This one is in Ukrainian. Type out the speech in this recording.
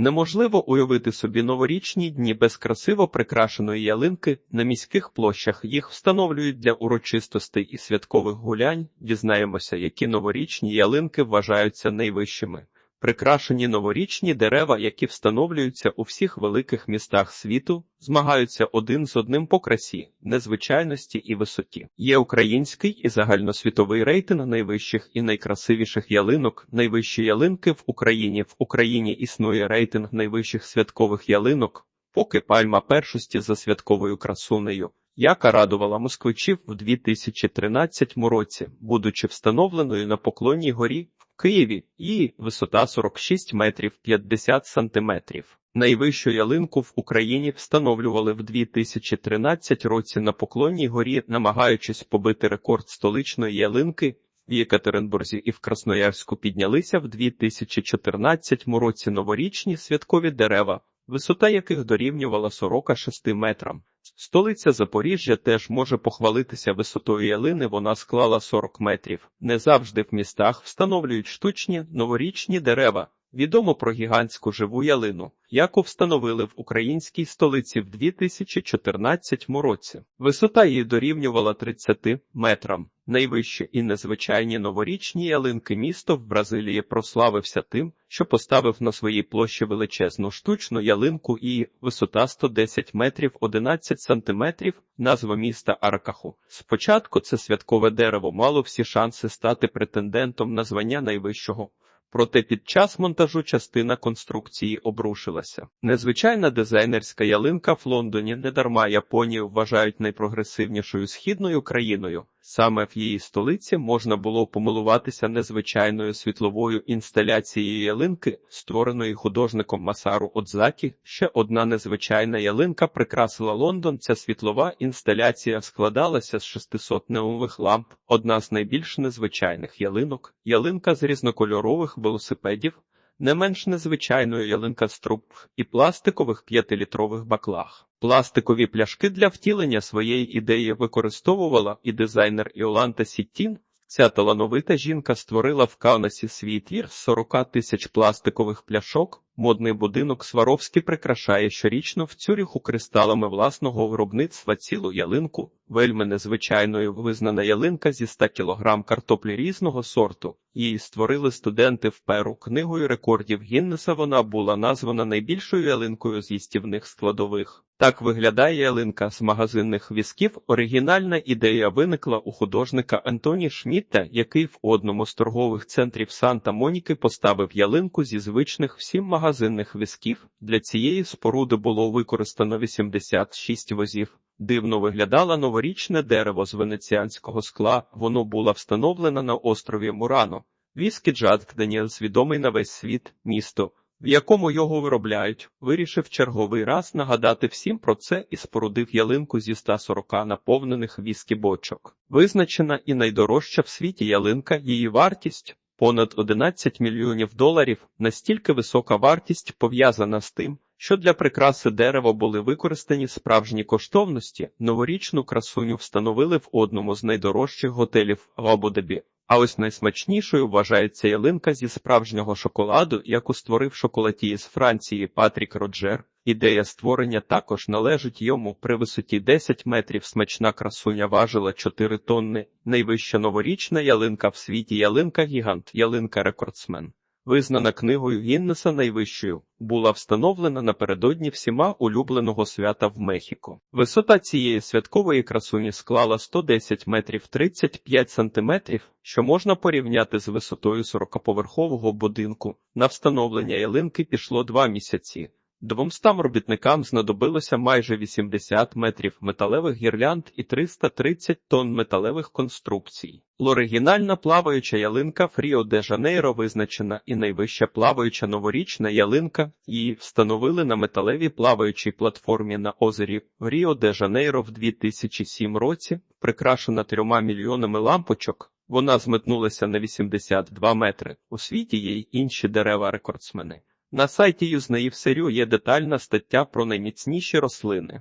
Неможливо уявити собі новорічні дні без красиво прикрашеної ялинки на міських площах. Їх встановлюють для урочистостей і святкових гулянь. Дізнаємося, які новорічні ялинки вважаються найвищими. Прикрашені новорічні дерева, які встановлюються у всіх великих містах світу, змагаються один з одним по красі, незвичайності і висоті. Є український і загальносвітовий рейтинг найвищих і найкрасивіших ялинок. Найвищі ялинки в Україні. В Україні існує рейтинг найвищих святкових ялинок, поки пальма першості за святковою красунею. Яка радувала москвичів в 2013 році, будучи встановленою на Поклонній горі в Києві і висота 46 метрів 50 сантиметрів. Найвищу ялинку в Україні встановлювали в 2013 році на Поклонній горі, намагаючись побити рекорд столичної ялинки. В Єкатеринбурзі і в Красноярську піднялися в 2014 році новорічні святкові дерева, висота яких дорівнювала 46 метрам. Столиця Запоріжжя теж може похвалитися висотою ялини, вона склала 40 метрів. Не завжди в містах встановлюють штучні новорічні дерева. Відомо про гігантську живу ялину, яку встановили в українській столиці в 2014 році. Висота її дорівнювала 30 метрам. Найвищі і незвичайні новорічні ялинки місто в Бразилії прославився тим, що поставив на своїй площі величезну штучну ялинку і висота 110 метрів 11 сантиметрів, назва міста Аркаху. Спочатку це святкове дерево мало всі шанси стати претендентом на звання найвищого. Проте під час монтажу частина конструкції обрушилася. Незвичайна дизайнерська ялинка в Лондоні недарма Японію вважають найпрогресивнішою східною країною. Саме в її столиці можна було помилуватися незвичайною світловою інсталяцією ялинки, створеної художником Масару Одзакі. Ще одна незвичайна ялинка прикрасила Лондон. Ця світлова інсталяція складалася з 600 неонових ламп. Одна з найбільш незвичайних ялинок, ялинка з різнокольорових велосипедів. Не менш незвичайною ялинка з труб і пластикових п'ятилітрових баклах. Пластикові пляшки для втілення своєї ідеї використовувала і дизайнер Іоланта Сіттін. Ця талановита жінка створила в Каунасі свій твір з 40 тисяч пластикових пляшок. Модний будинок Сваровський прикрашає щорічно в Цюріху кристалами власного виробництва цілу ялинку. Вельми незвичайною визнана ялинка зі 100 кілограм картоплі різного сорту. Її створили студенти в Перу. Книгою рекордів Гіннеса вона була названа найбільшою ялинкою з їстівних складових. Так виглядає ялинка з магазинних візків. Оригінальна ідея виникла у художника Антоні Шмітта, який в одному з торгових центрів Санта-Моніки поставив ялинку зі звичних всім магазинних візків. Для цієї споруди було використано 86 возів. Дивно виглядало новорічне дерево з венеціанського скла. Воно було встановлено на острові Мурано. Віскі Джадк Даніелс відомий на весь світ, місто в якому його виробляють, вирішив черговий раз нагадати всім про це і спорудив ялинку зі 140 наповнених віскі бочок. Визначена і найдорожча в світі ялинка, її вартість понад 11 мільйонів доларів. Настільки висока вартість пов'язана з тим, що для прикраси дерева були використані справжні коштовності. Новорічну красуню встановили в одному з найдорожчих готелів в Абу-Дабі. А ось найсмачнішою вважається ялинка зі справжнього шоколаду, яку створив шоколадій з Франції Патрік Роджер. Ідея створення також належить йому при висоті 10 метрів. Смачна красуня важила 4 тонни. Найвища новорічна ялинка в світі ялинка гігант, ялинка рекордсмен визнана книгою Гіннеса найвищою, була встановлена напередодні всіма улюбленого свята в Мехіко. Висота цієї святкової красуні склала 110 метрів 35 сантиметрів, що можна порівняти з висотою 40-поверхового будинку. На встановлення ялинки пішло два місяці. Двомстам робітникам знадобилося майже 80 метрів металевих гірлянд і 330 тонн металевих конструкцій. Оригінальна плаваюча ялинка в Ріо де Жанейро визначена і найвища плаваюча новорічна ялинка. Її встановили на металевій плаваючій платформі на озері Ріо де Жанейро в 2007 році, прикрашена трьома мільйонами лампочок. Вона зметнулася на 82 метри. У світі є й інші дерева рекордсмени. На сайті юзнеївсирю є детальна стаття про найміцніші рослини.